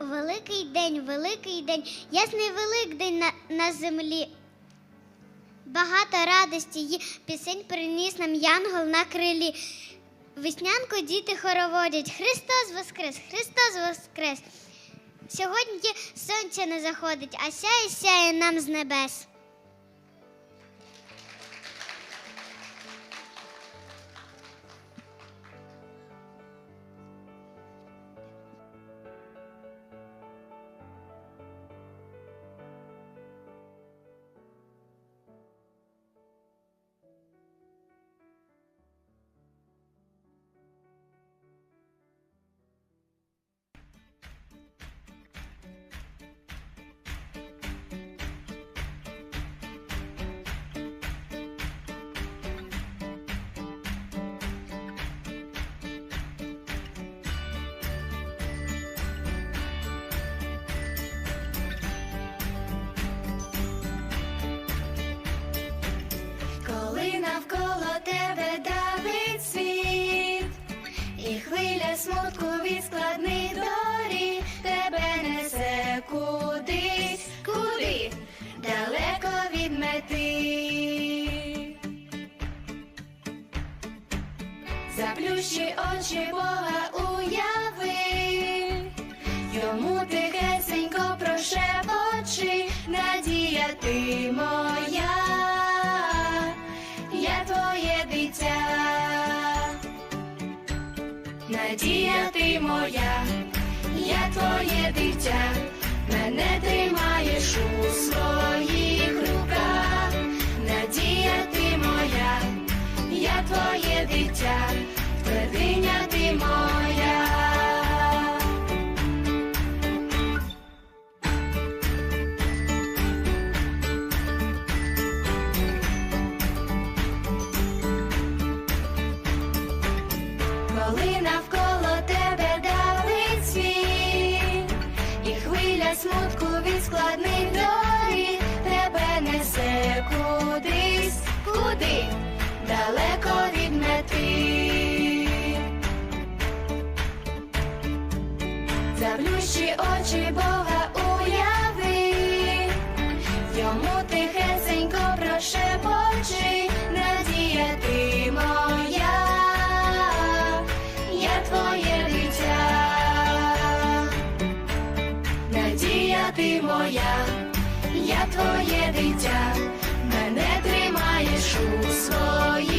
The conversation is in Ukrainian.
Великий день, великий день, ясний великдень на, на землі. Багато радості й пісень приніс нам янгол на крилі. Веснянку діти хороводять. Христос Воскрес, Христос Воскрес. Сьогодні сонце не заходить, а сяє сяє нам з небес. Заплющи очі Бога уяви, йому тихесенько прошепочи, надія ти моя, я твоє дитя, надія ти моя, я твоє дитя, Коли навколо тебе давить світ, і хвиля смутку від складних доріг тебе несе кудись, куди далеко від мети. Заплющи очі Бога ти моя, я твоє дитя, мене тримаєш у своїх